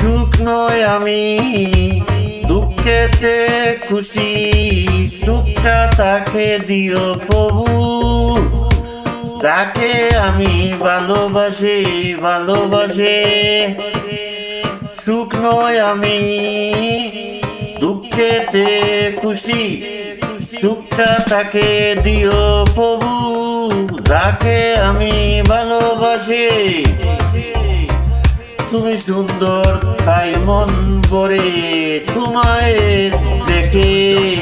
সুখ নয় আমি দুঃখেতে খুশি, সুখটা তাকে দিও প্রভু। যাকে আমি ভালোবাসি, ভালোবাসে। সুখ নয় আমি দুঃখেতে খুশি, সুখটা তাকে দিও প্রভু। যাকে আমি ভালোবাসি তুমি সুন্দর, তাই মন ভরে তোমায় দেখে।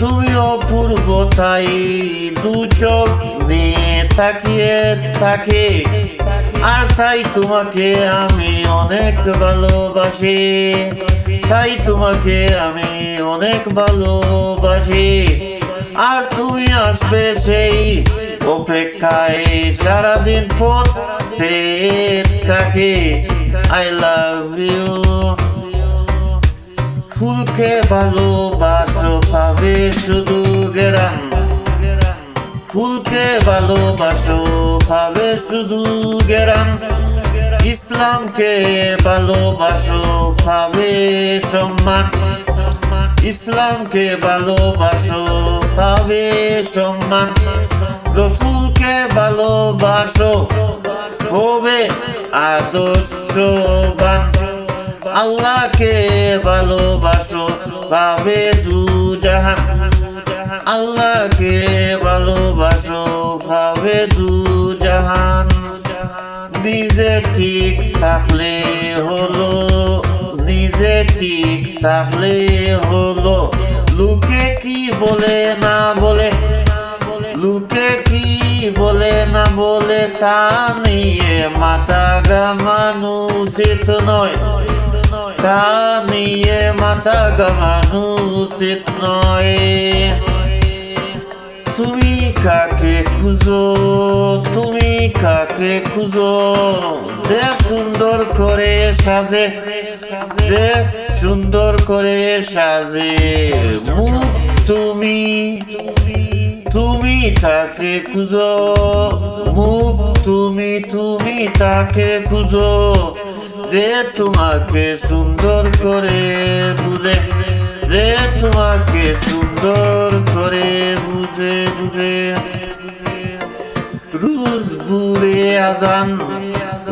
তুমি অপূর্ব, তাই দু চোখ নিয়ে তাকিয়ে থাকে। আর তাই তোমাকে আমি অনেক ভালোবাসি। তাই তোমাকে আমি অনেক ভালোবাসি। আর তুমি আসবে সেই অপেক্ষায় সারাদিন পথ সে থাকে আই লাভ ইউ ফুলকে ভালোবাসো পাবে শুধু গেরাম। ফুলকে ভালোবাসো পাবে শুধু গেরাম। ইসলামকে ভালোবাসো পাবে সম্মান। ইসলামকে ভালোবাসো পাবে সম্মান। রসুলকে ভালোবাসো হবে আদর্শবান। আল্লাহকে ভালোবাসো পাবে দু জাহান। আল্লাহকে ভালোবাসো পাবে দু জাহান। নিজে ঠিক থাকলে হলো, নিজে ঠিক থাকলে হলো। লোকে কি বলে না বলে, লোকে কি বলে না বলে তা গামানো উচিত নয়। তা নিয়ে মাথা উচিত নয়। তুমি কাকে খুঁজো? তুমি কাকে খুঁজো? যে সুন্দর করে সাজে, যে সুন্দর করে সাজে মুখ তুমি তুমি তাকে খুঁজো? মুখ তুমি তুমি তাকে খুঁজো যে তোমাকে সুন্দর করে বুঝে, যে তোমাকে সুন্দর করে বুঝে বুঝে। রুজ বুড়ে আজান,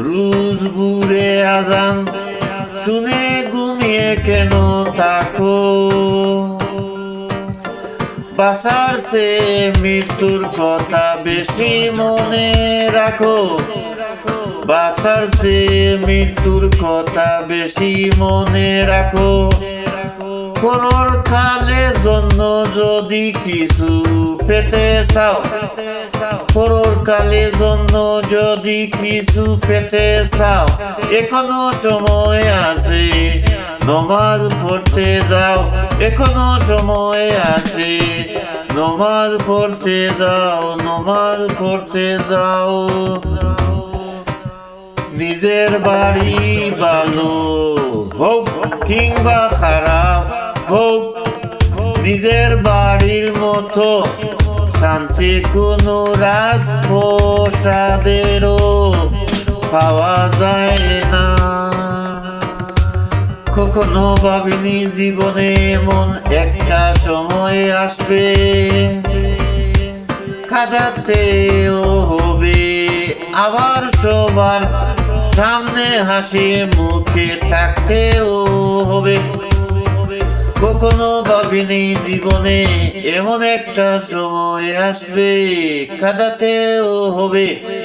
রুজ বুড়ে আজান, শুনে ঘুমিয়ে কেন থাকো? বাসার সে মৃত্যুর কথা বেশি মনে রাখো। বাসার সে মৃত্যুর কথা বেশি মনে রাখো। পরর কালে জন্য যদি কিছু পেতে চাও পরর কালে জন্য যদি কিছু পেতে চাও, এখনও সময় আছে নমাজ পড়তে যাও, এখনও সময় আছে। নমাজ পড়তে যাও, নমাজ পড়তে যাও। নিজের বাড়ি ভালো হোক কিংবা খারাপ হোক, নিজের বাড়ির মতো শান্তি কোনো রাজ প্রসাদেরও পাওয়া যায় না। কখনো ভাবিনি জীবনে এমন একটা সময় আসবে। কাদাতেও হবে আবার সবার সামনে হাসি, মুখে থাকতেও হবে। কখনো ভাবিনি জীবনে এমন একটা সময় আসবে। কাদাতেও হবে